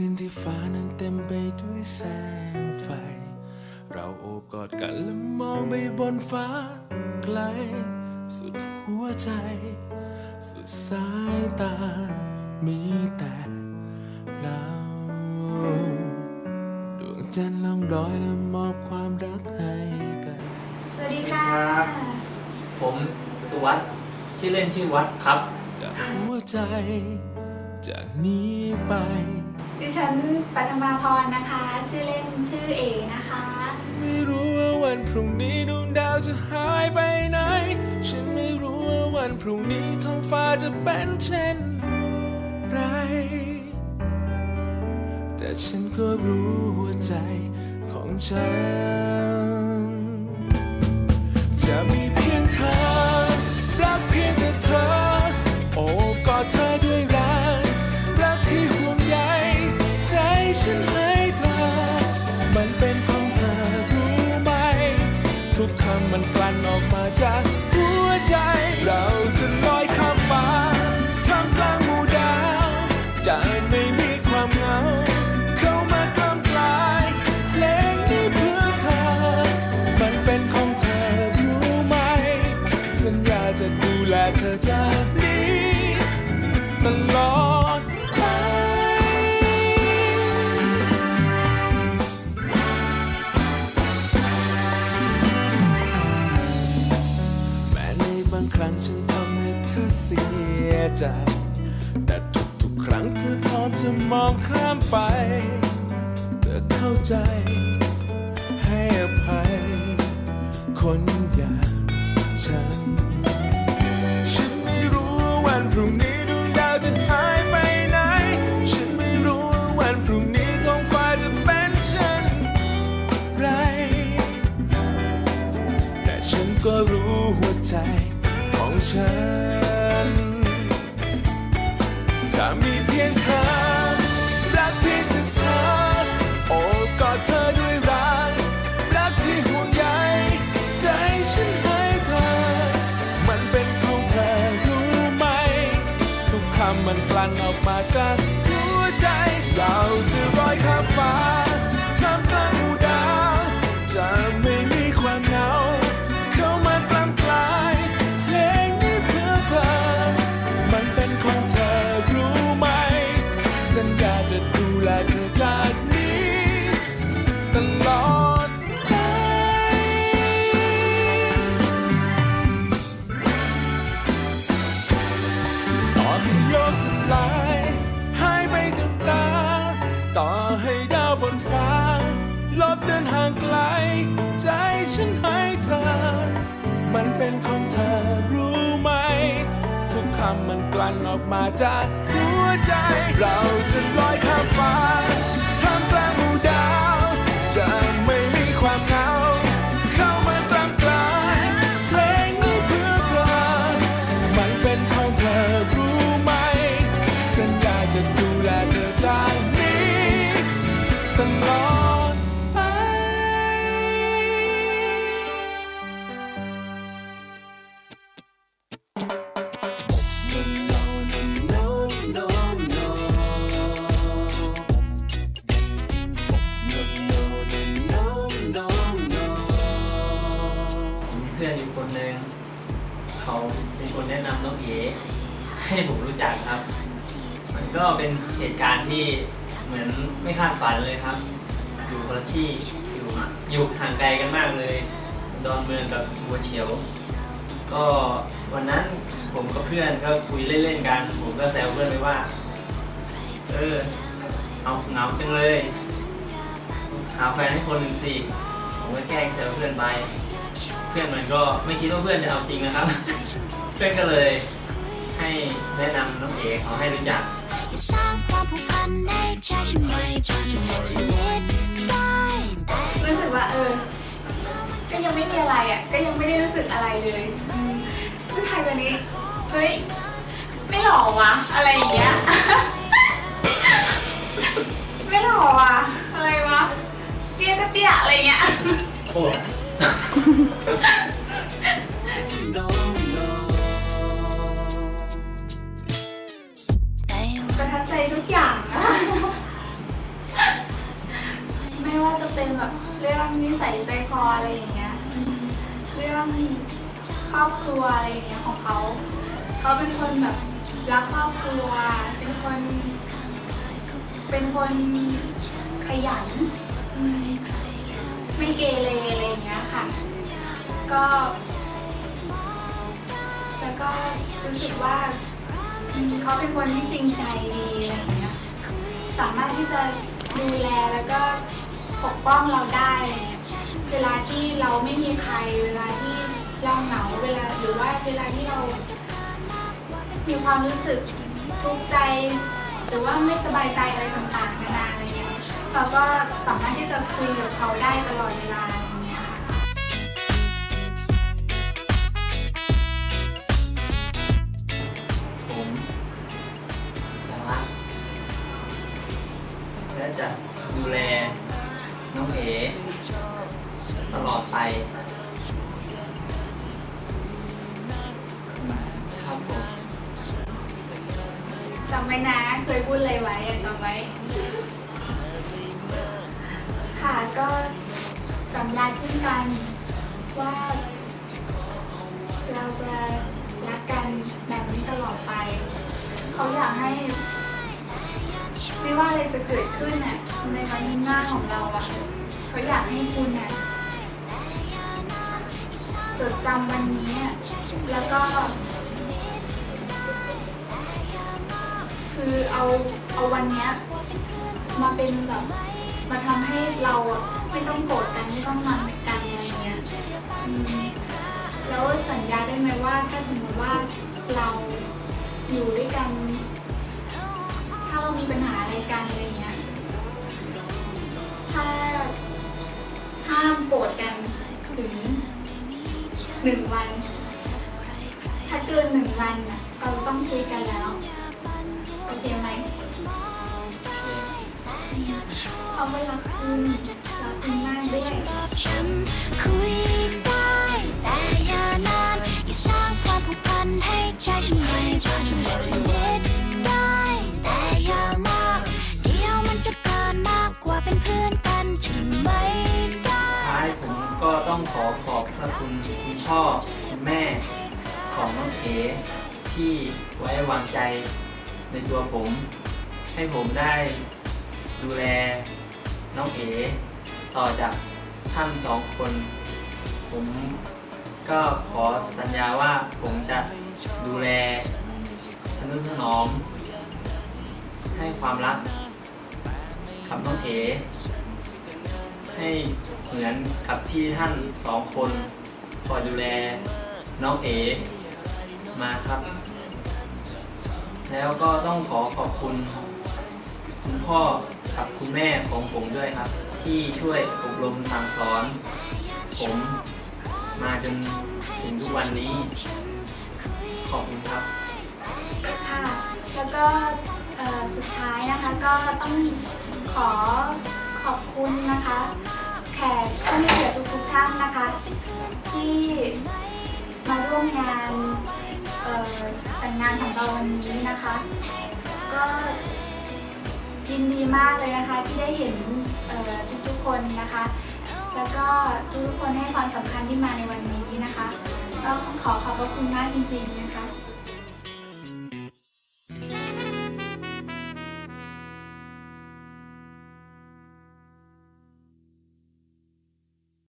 คืนที่ฟ้านั้นเต็มไปด้วยแสงไฟ เราโอบกอดกันและมองไปบนฟ้าไกล สุดหัวใจ สุดสายตา มีแต่เราดวงจันทร์ล่องลอยและมอบความรักให้กัน สวัสดีค่ะครับผมสุวัสด์ชื่อเล่นชื่อวัดครับ จากหัวใจ จากนี้ไป ดิฉันปัทมาพรนะคะ ชื่อเล่นชื่อเอนะคะ ไม่รู้ว่าวันพรุ่งนี้ดวงดาวจะหายไปไหน ฉันไม่รู้ว่าวันพรุ่งนี้ท้องฟ้าจะเป็นเช่นไร แต่ฉันก็รู้หัวใจของฉัน จะมีเพียงเธอ จ ใจ ให้อภัย คนอย่างฉัน ฉันไม่รู้ว่าวันพรุ่งนี้ดวงดาวจะหายไปไหน ฉันไม่รู้ว่าวันพรุ่งนี้ท้องฟ้าจะเป็นเช่นไร แต่ฉันก็รู้หัวใจของฉัน จะมีเพียงเธอ ทุกคำมันกลั่นออกมาจากหัวใจ เราจะลอยข้ามฟ้าท่ามกลางหมู่ดาว จะไม่มีความเหงาเข้ามากล้ำกลายเพลงนี้เพื่อเธอ มันเป็นของเธอรู้ไหม สัญญาจะดูแลเธอ ใจฉันให้เธอ มันเป็นของเธอรู้ไหม ทุกคำมันกลั่นออกมาจากหัวใจ เราจะลอยข้ามฟ้าท่ามกลางหมู่ดาว จะไม่มีความเหงา คนหนึ่งเขาเป็นคนแนะนำน้องเอ๋ให้ผมรู้จักครับ มันก็เป็นเหตุการณ์ที่เหมือนไม่คาดฝันเลยครับ อยู่คนละที่อยู่อยู่ห่างไกลกันมากเลย ดอนเมืองกับบัวเฉียว ก็วันนั้นผมกับเพื่อนก็คุยเล่นๆกัน ผมก็แซวเพื่อนไปว่า เออเอาเหงาจังเลย หาแฟนให้คนหนึ่งสิ ผมก็แกล้งแซวเพื่อนไป เพื่อนมันก็ไม่คิดว่าเพื่อนจะเอาจริงนะครับ เพื่อนก็เลยให้แนะนำน้องเอ๋เขาให้รู้จักสร้างความผูกพันในใจฉันไม่จนสนิทได้แต่รู้สึกว่าเออ ก็ยังไม่มีอะไรอะ ก็ยังไม่ได้รู้สึกอะไรเลยอืมผู้ชายคนนี้ เฮ้ย ไม่หล่อวะ อะไรอย่างเงี้ย ไม่หล่อวะ อะไรวะ เตี้ยก็เตี้ยอะไรเงี้ย โอ้แต่ประทับใจทุกอ ของเขา เขาเป็นคนแบบรักครอบครัว เป็นคน เป็นคนขยัน ไม่เกเรอะไรอย่างเงี้ยค่ะ ก็ แล้วก็รู้สึกว่าเขาเป็นคนที่จริงใจดีอะไรอย่างเงี้ย สามารถที่จะดูแลแล้วก็ปกป้องเราได้ เวลาที่เราไม่มีใคร เวลาที่ เราเหงาเวลาหรือว่าเวลาที่เรามีความรู้สึกทุกข์ใจ หรือว่าไม่สบายใจอะไรต่างๆนานาอะไรเงี้ยเราก็สามารถที่จะคุยกับเขาได้ตลอดเวลาอย่างเงี้ยค่ะผมจะรักและจะดูแลน้องเอตลอดไป จำไว้นะ เคยพูดอะไรไว้อะจำไว้ ค่ะก็สัญญาเช่นกันว่า เราจะรักกันแบบนี้ตลอดไป เขาอยากให้ ไม่ว่าอะไรจะเกิดขึ้นน่ะในวันข้างหน้าของเราอะเขาอยากให้คุณน่ะจดจำวันนี้อะแล้วก็ เอาเอาวันเนี้ยมาเป็นแบบมาทำให้เราอะไม่ต้องโกรธกันไม่ต้องงอนกันอะไรเงี้ยอืมแล้วสัญญาได้ไหมว่าถ้าสมมติว่าเราอยู่ด้วยกัน ถ้าเรามีปัญหาอะไรกันอะไรเงี้ยถ้าห้ามโกรธกันถึงหนึ่งวัน เขาไม่รักคุณรักคุณมากด้วยเป็นเพื่อนกันที่ไม่ได้ท้ายผมก็ต้องขอขอบพระคุณคุณพ่อคุณแม่ของน้องเอที่ไว้วางใจในตัวผม ให้ผมได้ ดูแลน้องเอต่อจากท่านสองคน ผมก็ขอสัญญาว่าผมจะดูแลทนุถนอม ให้ความรักกับน้องเอให้เหมือนกับที่ท่านสองคนคอยดูแลน้องเอมาครับ แล้วก็ต้องขอขอบคุณ คุณพ่อ กับคุณแม่ของผมด้วยครับ ที่ช่วยอบรมสั่งสอน ผมมาจนถึงทุกวันนี้ ขอบคุณครับ ค่ะ แล้วก็เอ่อสุดท้ายนะคะก็ต้องขอขอบคุณนะคะ แขกผู้มีเกียรติทุกๆท่านนะคะ ที่มาร่วมงานเอ่อแต่งงานของเราวันนี้นะคะ ก็ ยินดีมากเลยนะคะที่ได้เห็นทุกๆคนนะคะ แล้วก็ทุกๆคนให้ความสำคัญที่มาในวันนี้นะคะ ต้องขอขอบพระคุณมากจริงๆนะคะ